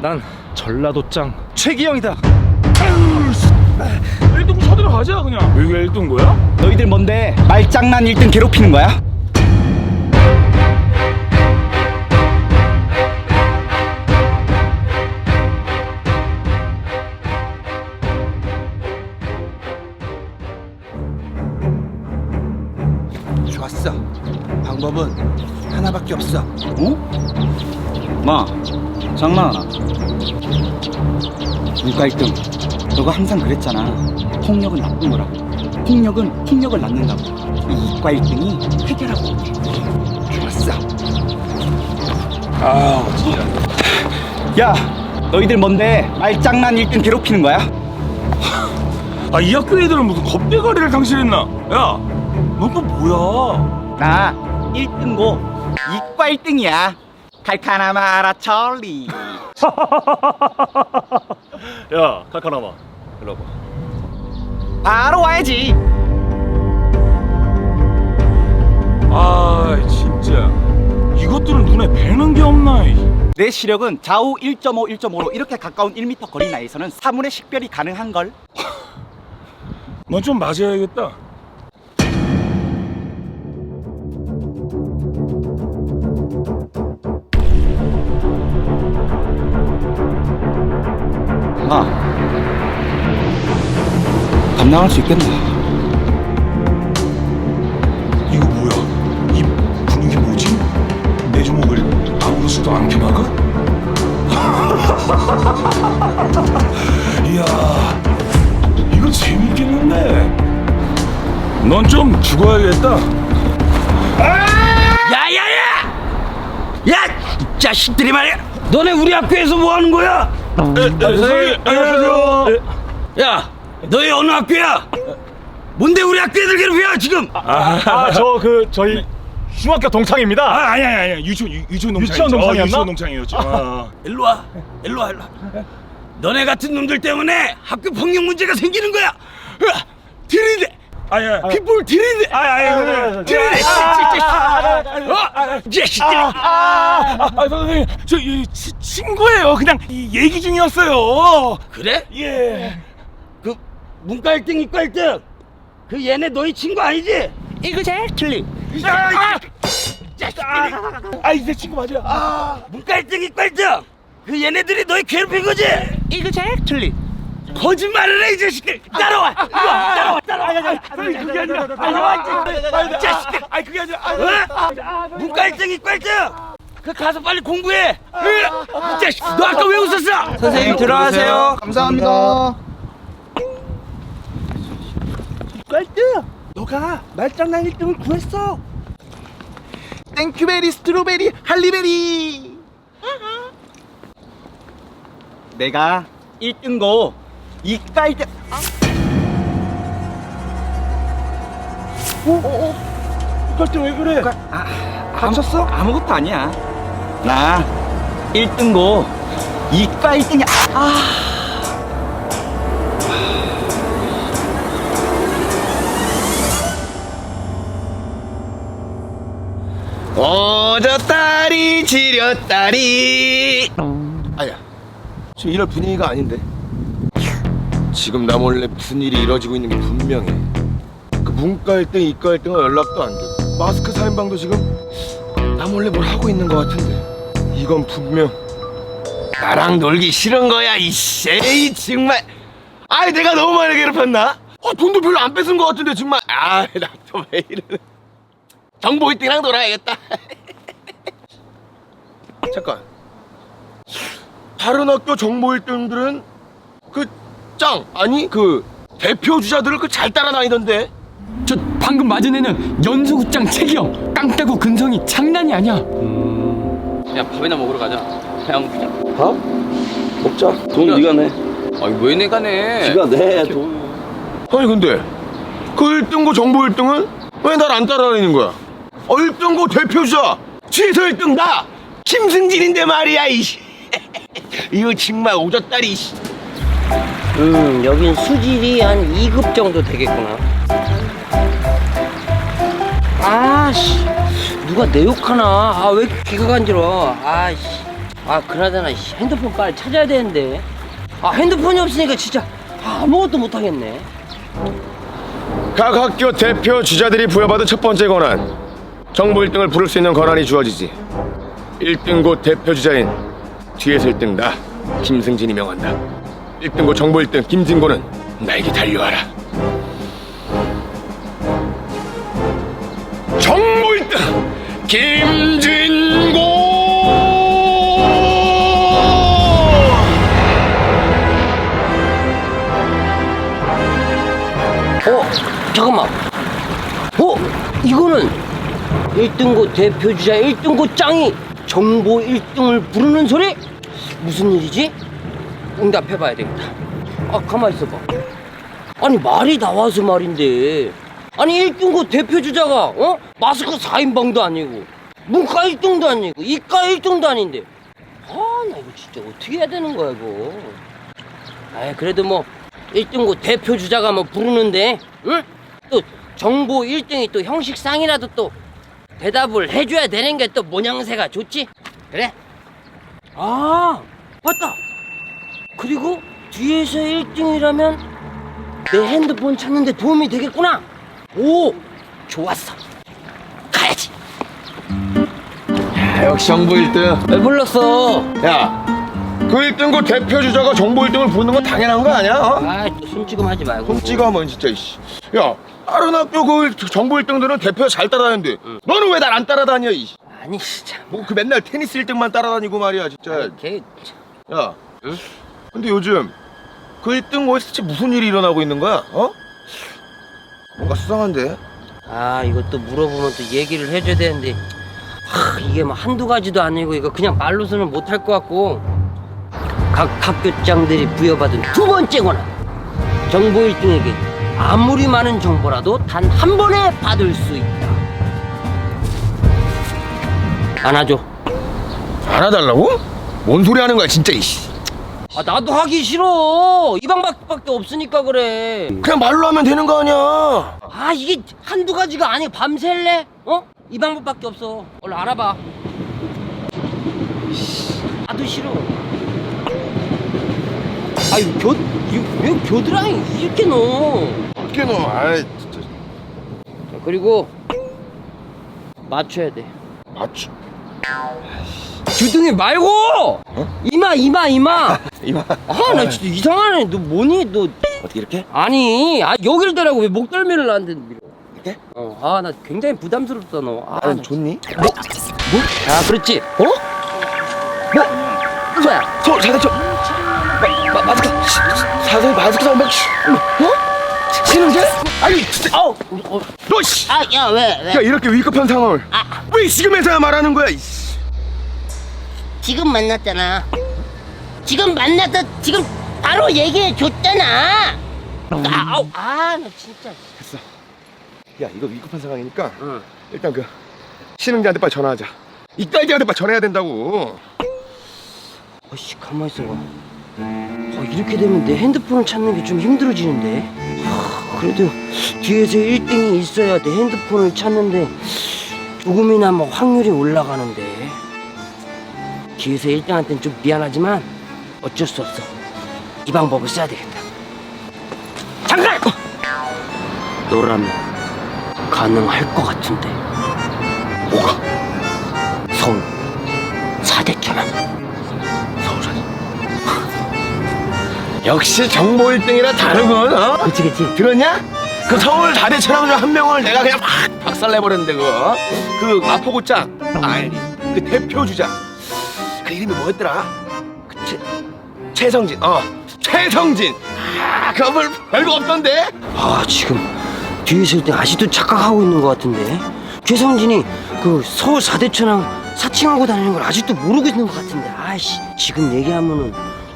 난 전라도 짱 최기영이다. 1등 쳐들어 가자 그냥 여기가 1등 거야? 너희들 뭔데 말장난 1등 괴롭히는 거야? 좋았어. 방법은 하나밖에 없어. 어? 마 장난하나? 1등 너가 항상 그랬잖아 폭력은 나쁜 거라고 폭력은 폭력을 낳는다고 이 이과 1등이 해결하고 올게. 좋았어. 아 진짜 야 너희들 뭔데 말장난 1등 괴롭히는 거야? 아 이 학교 애들은 무슨 겁대가리를 당신했나 야너 또 뭐야 나 1등고 이과 1등이야 칼카나 마라 찰리. 야 카카나마 일로 와봐. 바로 와야지. 아 진짜. 이것들은 눈에 뵈는 게 없나 이. 내 시력은 좌우 1.5, 1.5로 이렇게 가까운 1m 거리 내에서는 사문의 식별이 가능한걸? 넌 좀 맞아야겠다 마 감당할 수 있겠나? 이거 뭐야 이 분위기 뭐지 내 주먹을 아무렇지도 않게 막아 이야 이거 재밌겠는데 넌 좀 죽어야겠다 야야야! 야! 이 자식들이 말이야! 너네 우리 학교에서 뭐 하는 거야? 선생님 안녕하세요 야! 너희 어느 학교야? 뭔데 우리 학교 애들 괴롭혀 지금? 아 저 그 저희 중학교 동창입니다. 아 아니 아니 아니 유치원 유- 유치원 농장 유치원 농장이었나? 유치원 농장이었죠 아. 일로 와. 일로 와, 일로 와. 너네 같은 놈들 때문에 학교 폭력 문제가 생기는 거야. 으아! 들이대. 아야 pitbull 들이대. 아야 들이대. 어? 자식들이. 아, 아, 선생님, 저 이, 치, 친구예요. 그냥 이 얘기 중이었어요. 그래? 예. 그 문과 1등, 이과 1등. 그 얘네 너희 친구 아니지? Exactly 아, 자식들이. 아, 이제 친구 맞아. 아, 문과 1등, 이과 1등. 그 얘네들이 너희 괴롭힌 거지? Exactly 거짓말을 해, 이 자식들! 따라와! 이리 와, 따라와, 따라와! 선생님 그게 아니라. 따라와, 이 자식들! 아니 그게 아니라. 아, 어? 문과 1등, 이과 1등! 그 가서 빨리 공부해! 이 자식! 너 아까 왜 웃었어? 선생님 들어가세요. 감사합니다. 깔등 너가 말장난 1등을 구했어 땡큐베리 스트로베리 할리베리. 내가 1등고 이과 1등 그때 왜 그래? 다쳤어? 아무것도 아니야 나 1등고 이과 1등이야 아 어졌다리 지렸다리. 아야, 지금 이럴 분위기가 아닌데. 지금 나 몰래 무슨 일이 이루어지고 있는 게 분명해. 그 문과 1등, 이과 1등은 연락도 안 돼. 마스크 사인방도 지금 나 몰래 뭘 하고 있는 것 같은데. 이건 분명 나랑 놀기 싫은 거야, 이씨. 에이 정말. 아이 내가 너무 많이 괴롭혔나? 어, 돈도 별로 안 뺏은 것 같은데 정말. 아, 나또왜 이러는? 정보 1등이랑 놀아야겠다. 잠깐. 다른 학교 정보 1등들은 그 짱 아니 그 대표 주자들을 그 잘 따라다니던데. 저 방금 맞은 애는 연수국장 최기영 깡따구 근성이 장난이 아니야 야 밥이나 먹으러 가자. 그냥 그냥. 밥? 먹자. 돈 네가 내. 아니 왜 내가 내? 네가 내. 돈. 아니 근데 그 1등고 정보 1등은 왜 날 안 따라다니는 거야? 어 1등고 대표 주자 취소 1등 나 김승진인데 말이야 이씨. 이거 정말 오졌다리 씨. 음, 여긴 수질이 한 2급 정도 되겠구나. 아씨, 누가 내 욕하나? 아, 왜 귀가 간지러워? 아씨. 아 그나저나 씨, 핸드폰 빨리 찾아야 되는데. 아 핸드폰이 없으니까 진짜 아무것도 못 하겠네. 각 학교 대표 주자들이 부여받은 첫 번째 권한. 정보 1등을 부를 수 있는 권한이 주어지지. 1등고 대표 주자인 뒤에서 1등 나 김승진이 명한다. 1등고 정보 1등 김진고는 나에게 달려와라. 정보 1등 김진고 어 잠깐만. 어 이거는 1등고 대표주자 1등고 짱이 정보 1등을 부르는 소리? 무슨 일이지? 응답해봐야 되겠다. 아 가만 있어봐. 아니 말이 나와서 말인데 아니 1등고 대표 주자가 어? 마스크 4인방도 아니고 문과 1등도 아니고 이과 1등도 아닌데. 아나 이거 진짜 어떻게 해야 되는 거야 이거? 아 그래도 뭐 1등고 대표 주자가 뭐 부르는데 응? 또 정보 1등이 또 형식상이라도 또 대답을 해줘야 되는 게 또 모양새가 좋지? 그래? 아 맞다. 그리고 뒤에서 1등이라면 내 핸드폰 찾는데 도움이 되겠구나 오 좋았어 가야지 역시 정보 1등 왜 불렀어 야, 그 1등고 대표 주자가 정보 1등을 부르는 건 당연한 거 아니야? 어? 아 또 손찌검 하지 말고 손찌가면 진짜 이씨. 야, 다른 학교 그 정보 1등들은 대표 잘 따라다니는데 너는 왜 날 안 따라다녀? 이. 아니 진짜 뭐 그 맨날 테니스 1등만 따라다니고 말이야, 진짜. 걔 야, 근데 요즘 그 1등 거에서 대체 무슨 일이 일어나고 있는 거야? 어? 뭔가 수상한데? 아 이것도 물어보면 또 얘기를 해줘야 되는데 하, 이게 뭐 한두 가지도 아니고 이거 그냥 말로서는 못할 것 같고 각 학교장들이 부여받은 두 번째 권한 정보 1등에게 아무리 많은 정보라도 단 한 번에 받을 수 있다 안아줘 안아달라고? 뭔 소리 하는 거야, 진짜 이씨. 아 나도 하기 싫어 이 방밖에 없으니까 그래 그냥 말로 하면 되는 거 아니야. 아 이게 한두 가지가 아니고 밤샐래? 어? 이 방법밖에 없어 얼른 알아봐 나도 싫어 아유 교.. 이- 왜 교드랑이 이렇게 넣어 어떻게 너? 아이, 진짜. 자, 그리고 맞춰야 돼 맞추. 주둥이 말고 이마 이마 이마 이마. 아 나 진짜 이상하네 너 뭐니 너 어떻게 이렇게? 아니 아 여기를 대라고 왜 목덜미를 나한테 밀어 이렇게? 어 아 나 굉장히 부담스럽다 너 아 나는 좋니? 아 그렇지 어? 뭐? 뭐야 저 자대쳐 마, 마, 마스크 시- 자세히 마스크 좀 막. 어? 신은재? 아니 진짜 어우 너 씨. 아 야 왜 왜? 야 이렇게 위급한 상황을 아 왜 지금에서야 말하는 거야? 이씨. 지금 만났잖아. 지금 만나서 지금 바로 얘기해 줬잖아. 아, 아우, 아, 나 진짜. 야 이거 위급한 상황이니까 응. 일단 그 신은재한테 빨리 전화하자. 이딸기한테 빨리 전화해야 된다고. 어씨 가만 있어봐 어, 이렇게 되면 내 핸드폰을 찾는 게 좀 힘들어지는데 하, 그래도 뒤에서 1등이 있어야 내 핸드폰을 찾는데 조금이나마 뭐 확률이 올라가는데 뒤에서 1등한테는 좀 미안하지만 어쩔 수 없어 이 방법을 써야 되겠다 잠깐! 너라면 가능할 것 같은데 뭐가? 서울 4대 천왕 서울은. 역시 정보 1등이라 다르군. 어? 그치 그치 들었냐? 그 서울 4대 천왕 중한 명을 내가 그냥 막 박살내버렸는데 그거 그 마포고장 아니 그 대표 주자 그 이름이 뭐였더라? 그 최, 최성진. 어 최성진. 아 그거 별, 별거 없던데. 아 지금 뒤에서 일때 아직도 착각하고 있는 것 같은데. 최성진이 그 서울 4대 천왕 사칭하고 다니는 걸 아직도 모르고 있는 것 같은데. 아이씨 지금 얘기하면은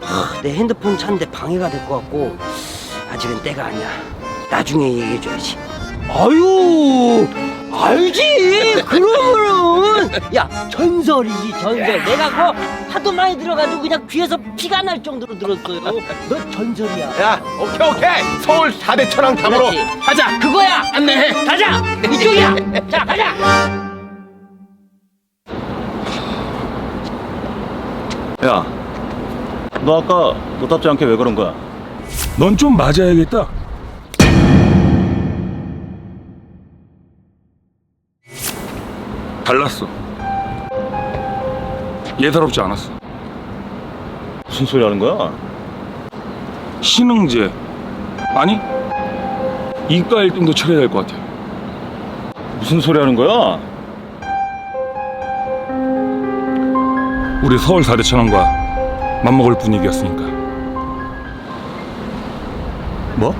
하, 내 핸드폰 찾는데 방해가 될 것 같고 아직은 때가 아니야. 나중에 얘기해줘야지. 아유 알지? 그러면은 야 전설이지 전설. 내가 그거 하도 많이 들어가지고 그냥 귀에서 피가 날 정도로 들었어요. 너 전설이야. 야 오케이 오케이. 서울 4대 천왕 탑으로 그렇지. 하자. 그거야. 안내해. 가자. 이쪽이야. 자 가자. 야, 너 아까 노답지 않게 왜 그런 거야? 넌 좀 맞아야겠다. 달랐어. 예사롭지 않았어. 무슨 소리 하는 거야? 신흥제 아니 이과 1등도 처리해야 될 것 같아. 무슨 소리 하는 거야? 우리 서울 사대천왕과 맞먹을 분위기였으니까. 뭐?